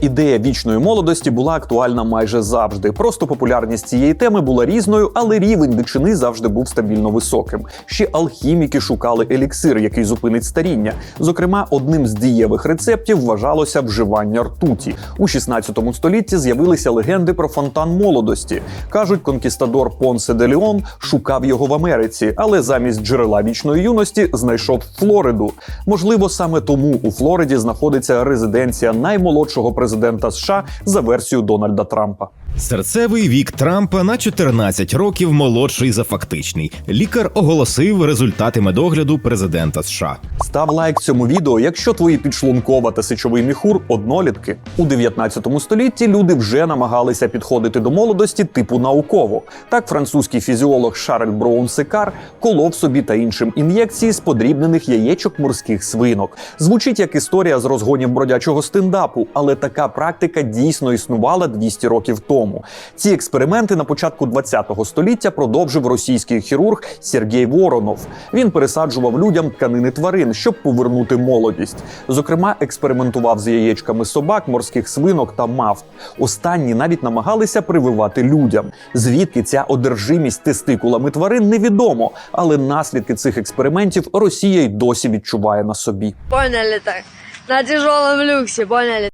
Ідея вічної молодості була актуальна майже завжди. Просто популярність цієї теми була різною, але рівень дичини завжди був стабільно високим. Ще алхіміки шукали еліксир, який зупинить старіння. Зокрема, одним з дієвих рецептів вважалося вживання ртуті. У 16 столітті з'явилися легенди про фонтан молодості. кажуть, конкістадор Понсе де Леон шукав його в Америці, але замість джерела вічної юності знайшов Флориду. Можливо, саме тому у Флориді знаходиться резиденція наймолодшого президента США за версією Дональда Трампа. Серцевий вік Трампа на 14 років молодший за фактичний. Лікар оголосив результати медогляду президента США. Став лайк цьому відео, якщо твої підшлункова та сечовий міхур однолітки. У 19 столітті люди вже намагалися підходити до молодості типу науково. Так, французький фізіолог Шарль Броун Секар колов собі та іншим ін'єкції з подрібнених яєчок морських свинок. Звучить як історія з розгонів бродячого стендапу, але така практика дійсно існувала 200 років тому. Ці експерименти на початку 20 століття продовжив російський хірург Сергій Воронов. Він пересаджував людям тканини тварин, щоб повернути молодість. Зокрема, експериментував з яєчками собак, морських свинок та мавп. Останні навіть намагалися прививати людям. Звідки ця одержимість тестикулами тварин невідомо, але наслідки цих експериментів Росія й досі відчуває на собі. Поняли так. На тяжелом люксе, поняли?